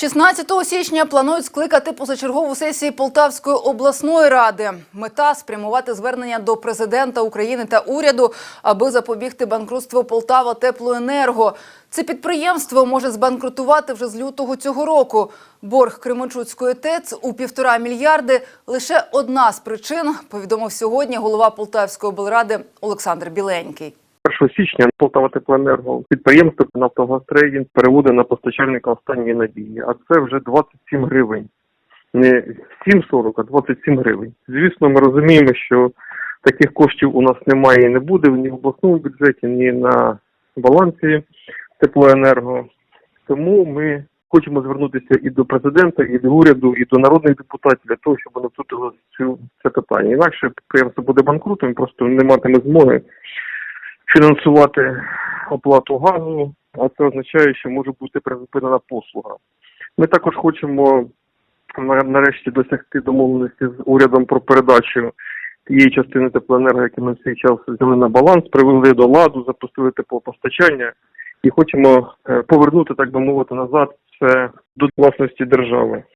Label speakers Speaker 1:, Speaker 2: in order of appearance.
Speaker 1: 16 січня планують скликати позачергову сесію Полтавської обласної ради. Мета спрямувати звернення до президента України та уряду, аби запобігти банкрутству Полтава Теплоенерго. Це підприємство може збанкрутувати вже з лютого цього року. Борг Кременчуцької ТЕЦ у півтора мільярди лише одна з причин, повідомив сьогодні голова Полтавської облради Олександр Біленький.
Speaker 2: 1 січня Полтава Теплоенерго підприємство «Нафтогазтрейдинг» переводить на постачальника останньої надії, а це вже 27 гривень. Не 7,40, а 27 гривень. Звісно, ми розуміємо, що таких коштів у нас немає і не буде ні в обласному бюджеті, ні на балансі теплоенерго. Тому ми хочемо звернутися і до президента, і до уряду, і до народних депутатів для того, щоб вони цю це питання. Інакше підприємство буде банкрутом, просто не матиме змоги фінансувати оплату газу, а це означає, що може бути призупинена послуга. Ми також хочемо нарешті досягти домовленості з урядом про передачу тієї частини теплоенерго, які ми в свій час взяли на баланс, привели до ладу, запустили теплопостачання і хочемо е, повернути, так би мовити, назад це до власності держави.